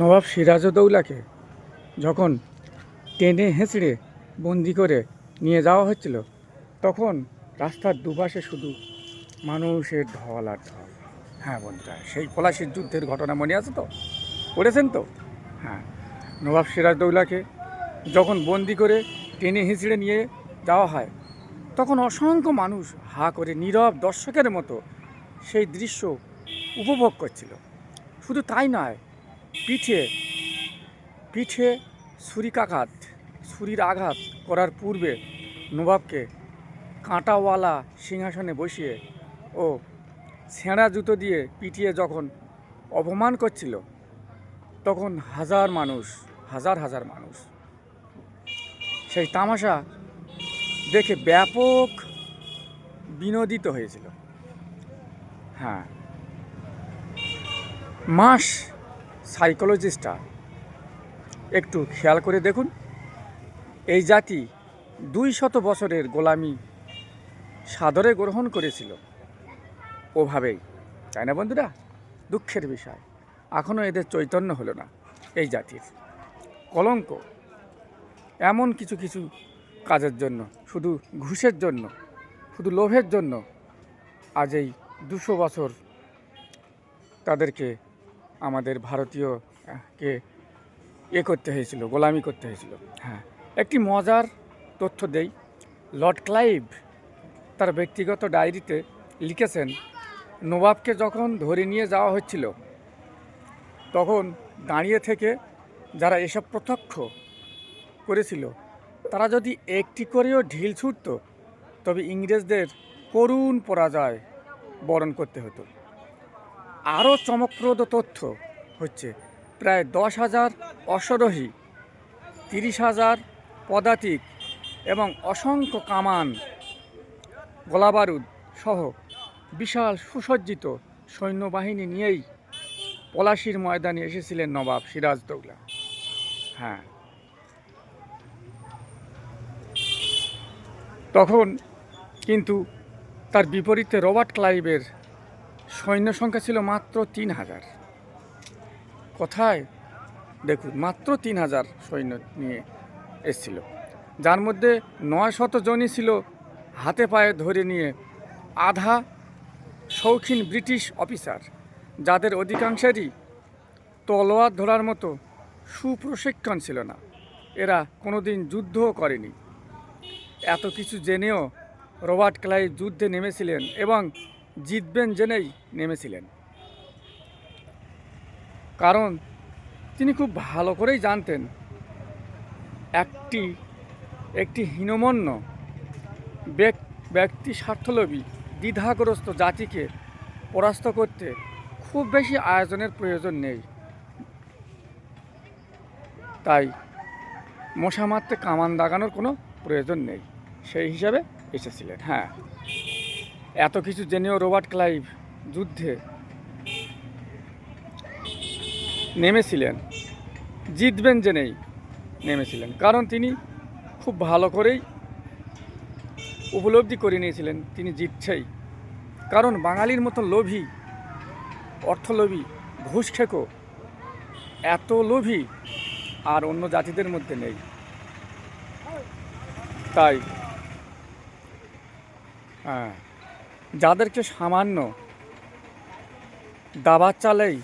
নবাব সিরাজউদ্দৌলাকে যখন টেনে হেঁচড়ে বন্দি করে নিয়ে যাওয়া হচ্ছিল, তখন রাস্তার দুপাশে শুধু মানুষের ঢল আর ঢল। হ্যাঁ বন্ধুরা, সেই পলাশির যুদ্ধের ঘটনা মনে আছে তো? পড়েছেন তো? হ্যাঁ নবাব সিরাজদৌলাকে যখন বন্দি করে টেনে হিঁচড়ে নিয়ে যাওয়া হয়, তখন অসংখ্য মানুষ হা করে নীরব দর্শকের মতো সেই দৃশ্য উপভোগ করছিল। শুধু তাই নয় পিঠে পিঠে ছুরিকাঘাত, ছুরির আঘাত করার পূর্বে নবাবকে কাঁটাওয়ালা সিংহাসনে বসিয়ে ও ছেঁড়া জুতো দিয়ে পিটিয়ে যখন অপমান করছিল, তখন হাজার মানুষ, হাজার হাজার মানুষ সেই তামাশা দেখে ব্যাপক বিনোদিত হয়েছিল। হ্যাঁ মাস সাইকোলজিস্টরা একটু খেয়াল করে দেখুন। এই জাতি দুই শত বছরের গোলামি সাদরে গ্রহণ করেছিল ওভাবেই। তাই না বন্ধুরা? দুঃখের বিষয়। এখনও এদের চৈতন্য হলো না এই জাতির। কলঙ্ক এমন কিছু কিছু কাজের জন্য, শুধু ঘুষের জন্য, শুধু লোভের জন্য আজ এই দুশো বছর তাদেরকে আমাদের ভারতীয়কে এ করতে হয়েছিল, গোলামি করতে হয়েছিল। হ্যাঁ একটি মজার তথ্য দেই। লর্ড ক্লাইভ তার ব্যক্তিগত ডায়েরিতে লিখেছেন, নবাবকে যখন ধরে নিয়ে যাওয়া হচ্ছিল, তখন দাঁড়িয়ে থেকে যারা এসব প্রত্যক্ষ করেছিল, তারা যদি একটি করেও ঢিল ছুটত, তবে ইংরেজদের করুণ পরাজয় বরণ করতে হতো। আরও চমকপ্রদ তথ্য হচ্ছে, প্রায় দশ হাজার অশ্বরোহী, তিরিশ হাজার পদাতিক এবং অসংখ্য কামান, গোলাবারুদ সহ বিশাল সুসজ্জিত সৈন্যবাহিনী নিয়েই পলাশির ময়দানে এসেছিলেন নবাব সিরাজদৌলা হ্যাঁ। তখন কিন্তু তার বিপরীতে রবার্ট ক্লাইভের সৈন্য সংখ্যা ছিল মাত্র তিন হাজার। কোথায়? দেখুন, মাত্র তিন হাজার সৈন্য নিয়ে এসছিল। যার মধ্যে নয় শত জনই ছিল হাতে পায়ে ধরে নিয়ে আধা শৌখিন ব্রিটিশ অফিসার, যাদের অধিকাংশেরই তলোয়ার ধরার মতো সুপ্রশিক্ষণ ছিল না। এরা কোনোদিন যুদ্ধও করেনি। এত কিছু জেনেও রবার্ট ক্লাই যুদ্ধে নেমেছিলেন এবং জিতবেন জেনেই নেমেছিলেন। কারণ তিনি খুব ভালো করেই জানতেন, একটি একটি হীনমন্য ব্যক- ব্যক্তি স্বার্থলোভী, দ্বিধাগ্রস্ত জাতিকে পরাস্ত করতে খুব বেশি আয়োজনের প্রয়োজন নেই। তাই মশা মারতে কামান দাগানোর কোনো প্রয়োজন নেই। সেই হিসাবে এসেছিলেন। হ্যাঁ। এত কিছু জেনেও রোবার্ট ক্লাইভ যুদ্ধে নেমেছিলেন। জিতবেন জেনেই নেমেছিলেন। কারণ তিনি খুব ভালো করেই উপলব্ধি করে নিয়েছিলেন, তিনি জিতছেই। কারণ বাঙালির মতো লোভী, অর্থলোভী ঘুষ খেকো এত লোভী আর অন্য জাতিদের মধ্যে নেই। তাই হ্যাঁ। যাদেরকে সামান্য দাবার চালেই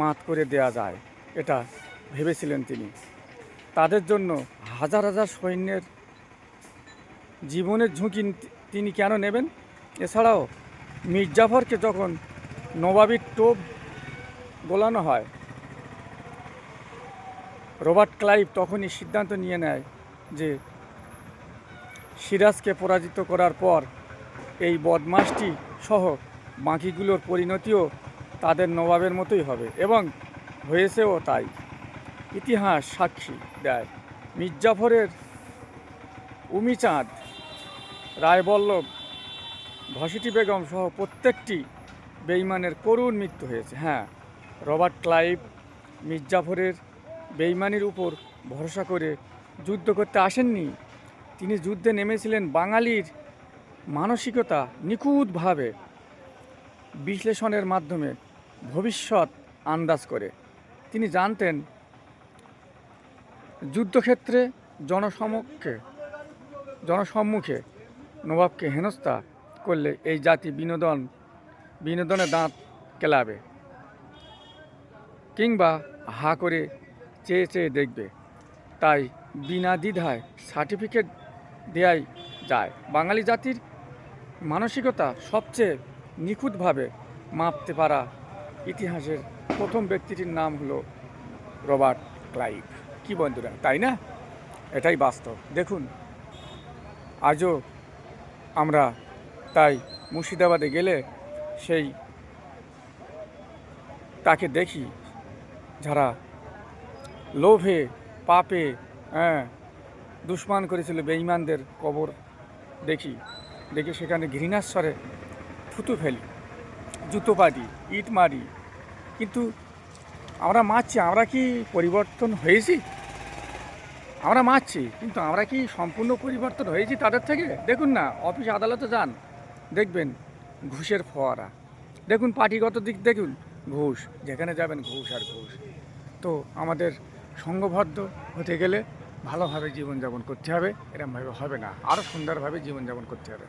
মাত করে দেয়া যায়, এটা ভেবেছিলেন তিনি। তাদের জন্য হাজার হাজার সৈন্যের জীবনের ঝুঁকি তিনি কেন নেবেন? এছাড়াও মির্জাফরকে যখন নবাবির টোপ গোলানো হয়, রবার্ট ক্লাইভ তখনই সিদ্ধান্ত নিয়ে নেয় যে সিরাজকে পরাজিত করার পর এই বদমাসটি সহ বাকিগুলোর পরিণতিও তাদের নবাবের মতোই হবে এবং হয়েছেও তাই। ইতিহাস সাক্ষী দেয়। মির্জাফরের উমিচাঁদ, রায়বল্লভ ঘসিটি বেগম সহ প্রত্যেকটি বেইমানের করুণ মৃত্যু হয়েছে। হ্যাঁ রবার্ট ক্লাইভ মির্জাফরের বেইমানির উপর ভরসা করে যুদ্ধ করতে আসেননি। তিনি যুদ্ধে নেমেছিলেন বাঙালির মানসিকতা নিখুঁতভাবে বিশ্লেষণের মাধ্যমে ভবিষ্যৎ আন্দাজ করে। তিনি জানতেন, যুদ্ধক্ষেত্রে জনসমক্ষে, জনসম্মুখে নবাবকে হেনস্থা করলে এই জাতি বিনোদন, বিনোদনে দাঁত কেলাবে কিংবা হা করে চেয়ে চেয়ে দেখবে। তাই বিনা দ্বিধায় সার্টিফিকেট দেয়াই যায়। বাঙালি জাতির মানসিকতা সবচেয়ে নিখুঁতভাবে মাপতে পারা ইতিহাসের প্রথম ব্যক্তিটির নাম হলো রবার্ট ক্লাইভ। কি বন্ধুরা, তাই না? এটাই বাস্তব। দেখুন, আজও আমরা তাই মুর্শিদাবাদে গেলে সেই তাকে দেখি যারা লোভে, পাপে হ্যাঁ দুশ্মান করেছিল, বেঈমানদের কবর দেখি। দেখে সেখানে ঘৃণাস্বরে থুতু ফেলি, জুতো পাটি ইট মারি। কিন্তু আমরা মারছি, আমরা কি পরিবর্তন হয়েছি? আমরা মারছি, কিন্তু আমরা কি সম্পূর্ণ পরিবর্তন হয়েছি তাদের থেকে? দেখুন না, অফিস আদালতে যান, দেখবেন ঘুষের ফোয়ারা। দেখুন পার্টিগত দিক, দেখুন ঘুষ, যেখানে যাবেন ঘুষ আর ঘুষ। তো আমাদের সঙ্গবদ্ধ হতে গেলে ভালোভাবে জীবনযাপন করতে হবে, এরমভাবে হবে না, আরও সুন্দরভাবে জীবনযাপন করতে হবে।